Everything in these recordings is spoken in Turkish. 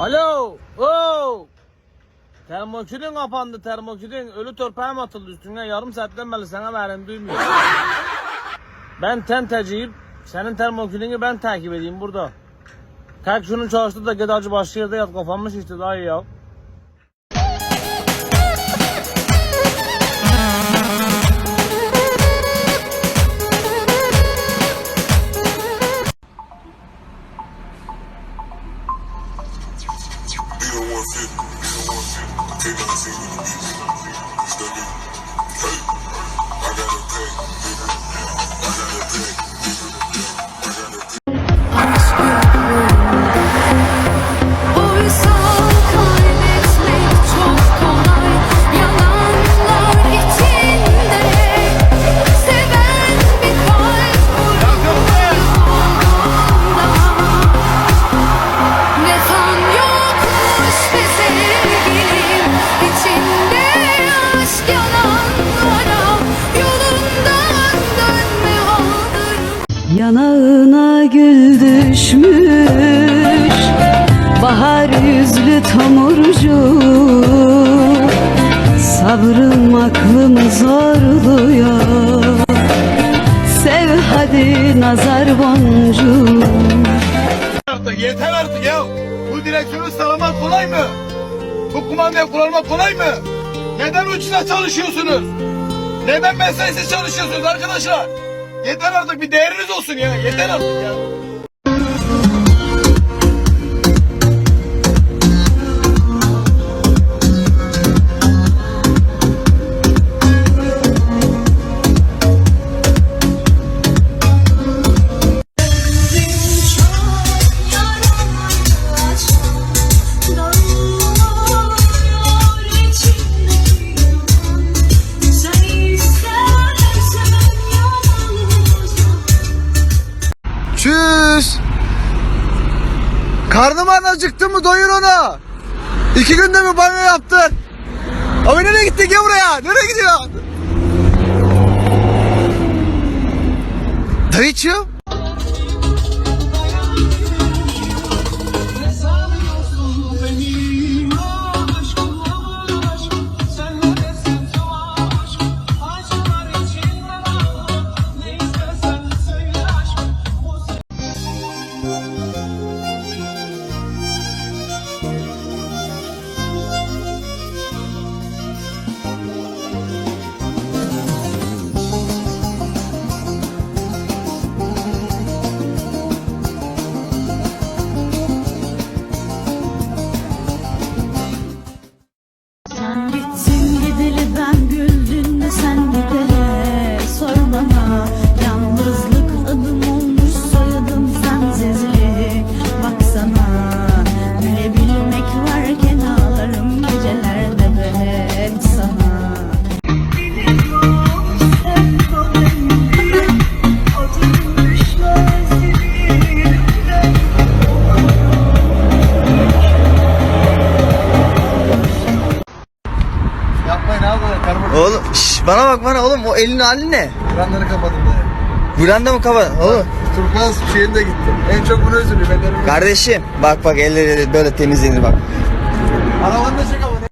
Alo. Oo. Termokülün kapandı termokülün. Ölü torpağım atıldı üstüne yarım saatten beri sana veren duymuyor. ben tenteciyim. Senin termokülünü ben takip edeyim burada. Kalk şunu çalıştır da gidacı başka yerde yat kafanmış işte daha iyi ya. Tomurcu Sabrım aklımı zorluyor Sev hadi nazar boncuğu artık yeter artık ya. Bu direksiyonu sağlamak kolay mı? Bu kumandayı kullanmak kolay mı? Neden uçta çalışıyorsunuz? Neden mesaisiz çalışıyorsunuz arkadaşlar? Yeter artık bir değeriniz olsun ya. Yeter artık ya. Karnım acıktı mı doyur onu. İki günde mi banyo yaptın? Abi nereye gittin gel buraya. Nereye gidiyorsun? Dayıçım. Elin hali ne? buranları kapadım be. Buranda mı kapat? Oğlum Turkuaz şeyin de gitti. En çok bunu üzülüyor. Ellerimi... kardeşim bak bak elleri böyle temizlenir bak. Arabanı da çek ama.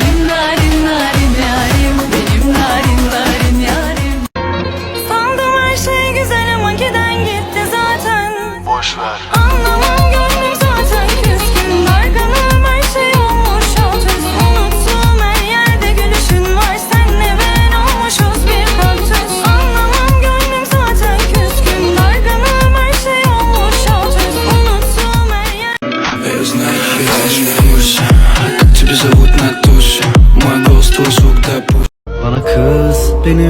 benimle kız beni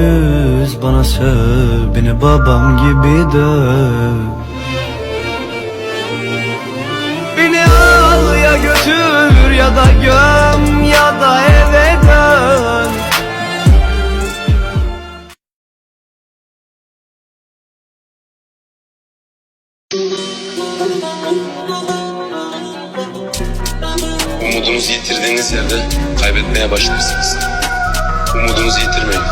üz bana söv Beni babam gibi döv Beni al ya götür ya da göm ya da eve dön Umudunuzu yitirdiğiniz yerde kaybetmeye başlarsınız. Umudunuzu yitirmeyin.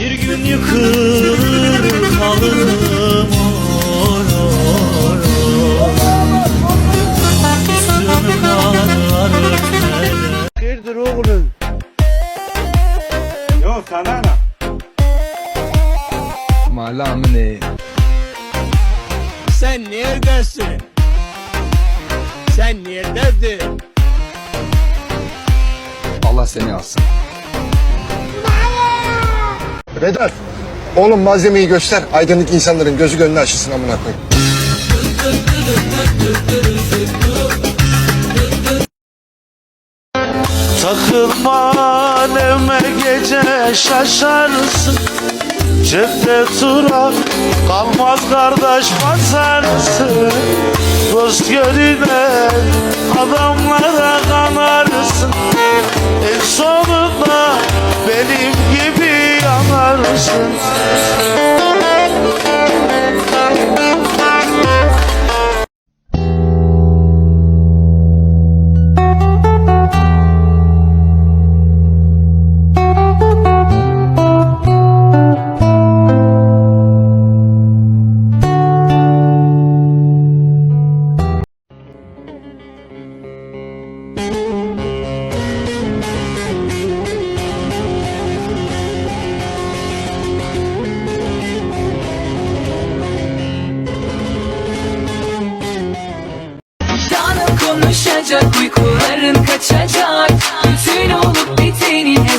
Bir gün yıkılır Oğlum malzemeyi göster. Aydınlık insanların gözü gönlü açılsın amına koyayım. Takılma aleme gece şaşarsın Cepte tura kalmaz kardeş basarsın Dost görünen adamlara kanarsın En sonunda gibi Deus.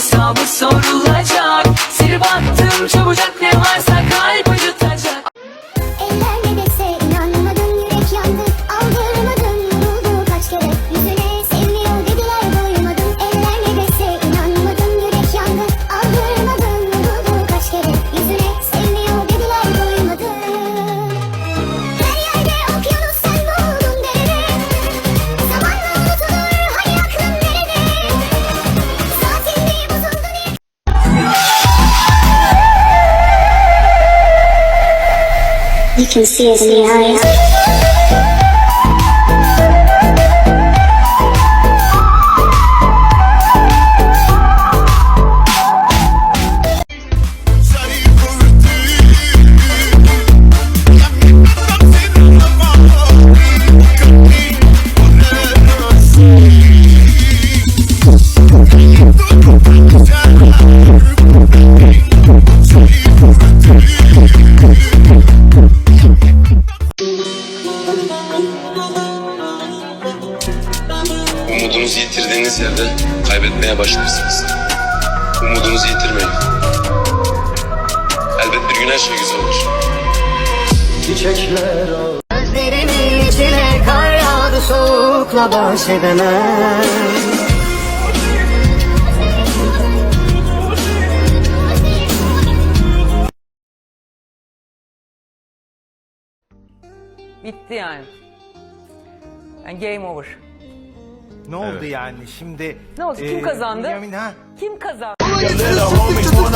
Hesabı sorulacak. Sir baktım çabucak ne varsa You can see us in the eyes. Yerde kaybetmeye başlarsınız. Umudunuzu yitirmeyin. Elbet bir gün her şey güzel olur. Çiçekler Gözlerimin içine kar yağdı soğukla baş edemem Bitti yani. Yani game over. Ne oldu yani şimdi? Ne oldu? Kim kazandı? Yamin ha? Kim kazandı? Bu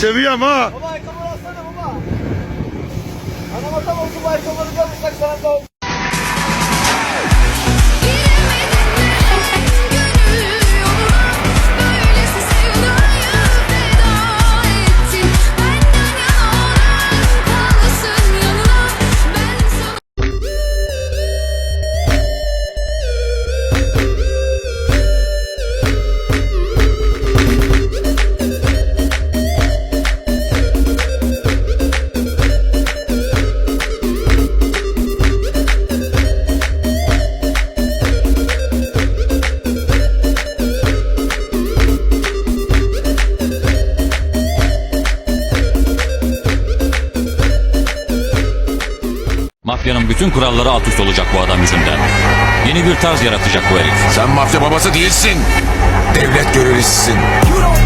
Seviyorum ha. Baba ayakkabıları alsana baba. Anam atam olsun bu ayakkabıları görmüşler sana da bütün kuralları alt üst olacak bu adam yüzünden. Yeni bir tarz yaratacak bu herif. Sen mafya babası değilsin. Devlet görevlisisin. You don't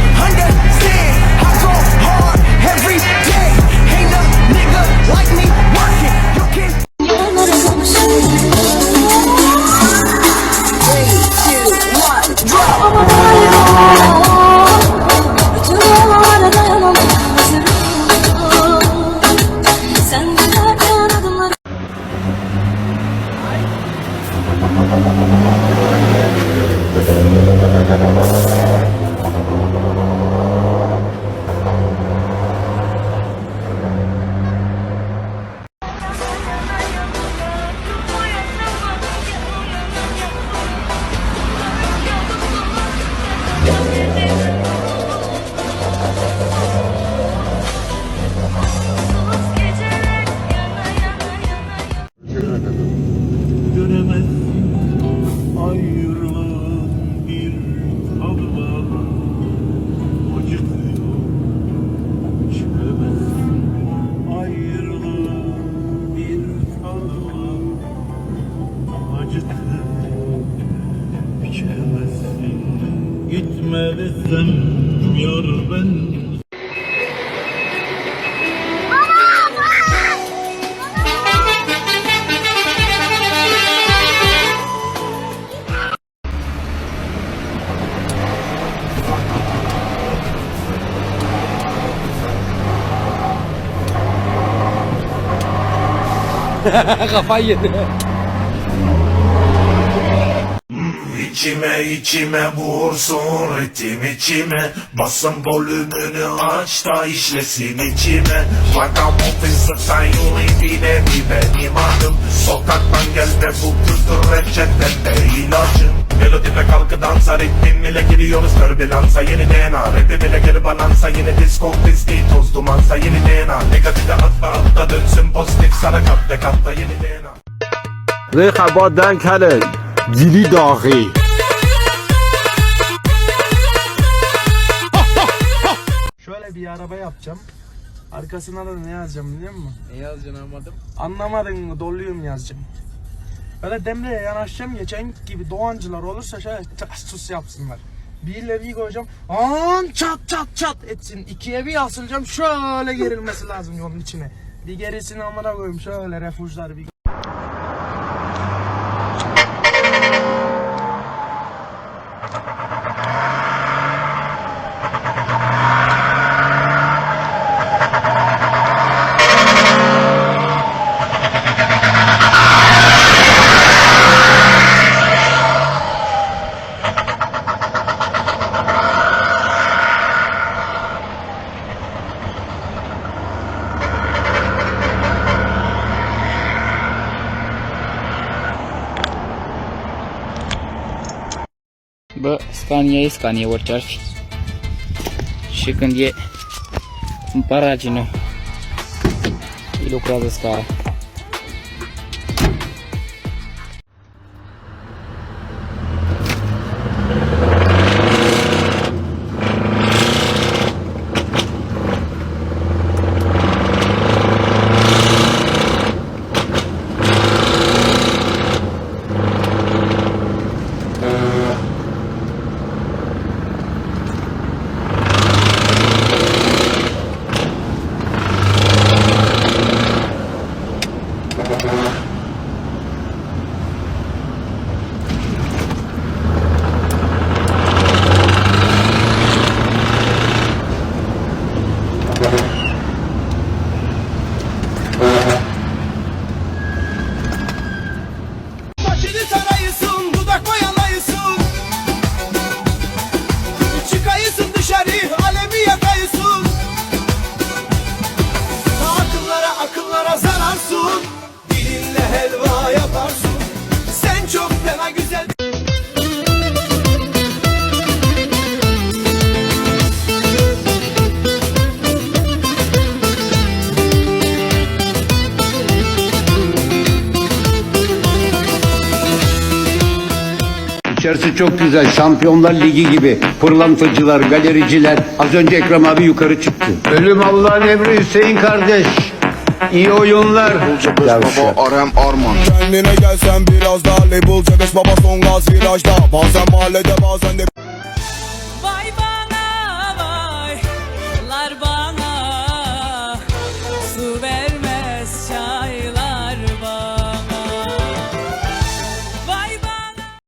Kafayı yedi. İçime içime vursun ritim içime. Basın volümünü aç da işlesin içime. Vagamuffin sen yolu bile mi benim adım. Sokaktan gel de bu kültür reçetede ilacım Melodide kalkı dansa ritmin ile giriyoruz türbülansa Yeni DNA rapim ile geri balansa Yeni disco pisti toz dumansa Yeni DNA negatife atla atla dönsün pozitif Sana kat ve katta yeni DNA Rıkaba denk hele. Dili dahi. Şöyle bir araba yapacağım. Arkasına da ne yazacağım biliyor musun? Ne yazacaksın anlamadım. Anlamadın mı? Doluyum yazacağım. Böyle Demre'ye yanaşacağım. Geçen gibi doğancılar olursa şöyle sus yapsınlar. Bir ile bir koyacağım. An çat çat çat etsin. İkiye bir asılacağım. Şöyle gerilmesi lazım yolun içine. Bir gerisini amına koyayım. Şöyle refujlar bir Scania e Scania, orice ar fi. Și când e în paragină, îi lucrează scara. İçerisi çok güzel. Şampiyonlar Ligi gibi. Pırlantacılar, galericiler. Az önce Ekrem abi yukarı çıktı. Ölüm Allah'ın emri Hüseyin kardeş. İyi oyunlar. Baba Arem Arman. Kendine gelsen biraz daha label Cebes baba son gaz virajda Bazen mahallede bazen de